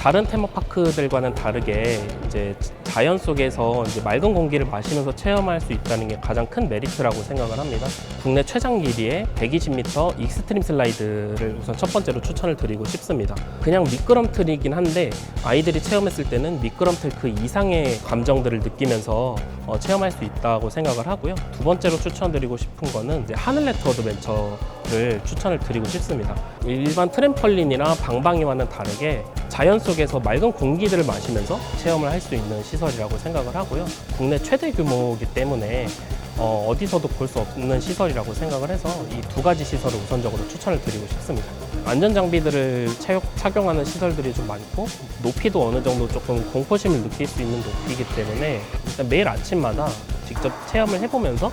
다른 테마파크들과는 다르게 이제 자연 속에서 이제 맑은 공기를 마시면서 체험할 수 있다는 게 가장 큰 메리트라고 생각을 합니다. 국내 최장 길이의 120m 익스트림 슬라이드를 우선 첫 번째로 추천을 드리고 싶습니다. 그냥 미끄럼틀이긴 한데 아이들이 체험했을 때는 미끄럼틀 그 이상의 감정들을 느끼면서 어, 체험할 수 있다고 생각을 하고요. 두 번째로 추천드리고 싶은 거는 이제 하늘레트 어드벤처를 추천을 드리고 싶습니다. 일반 트램펄린이나 방방이와는 다르게 자연 속에서 맑은 공기들을 마시면서 체험을 할 수 있는 시설이라고 생각을 하고요. 국내 최대 규모이기 때문에 어, 어디서도 볼 수 없는 시설이라고 생각을 해서 이 두 가지 시설을 우선적으로 추천을 드리고 싶습니다. 안전 장비들을 착용- 착용하는 시설들이 좀 많고 높이도 어느 정도 조금 공포심을 느낄 수 있는 높이이기 때문에 일단 매일 아침마다 직접 체험을 해보면서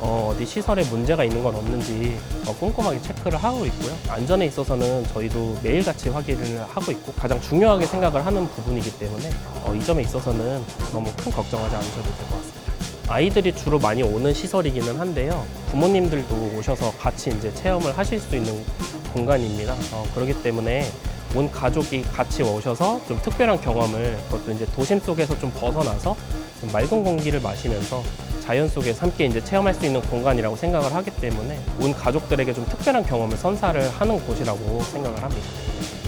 어, 디 시설에 문제가 있는 건 없는지 어, 꼼꼼하게 체크를 하고 있고요. 안전에 있어서는 저희도 매일같이 확인을 하고 있고 가장 중요하게 생각을 하는 부분이기 때문에 어, 이 점에 있어서는 너무 큰 걱정하지 않으셔도 될 것 같습니다. 아이들이 주로 많이 오는 시설이기는 한데요. 부모님들도 오셔서 같이 이제 체험을 하실 수 있는 공간입니다. 어, 그렇기 때문에 온 가족이 같이 오셔서 좀 특별한 경험을 그것도 이제 도심 속에서 좀 벗어나서 좀 맑은 공기를 마시면서 자연 속에서 함께 이제 체험할 수 있는 공간이라고 생각을 하기 때문에 온 가족들에게 좀 특별한 경험을 선사를 하는 곳이라고 생각을 합니다.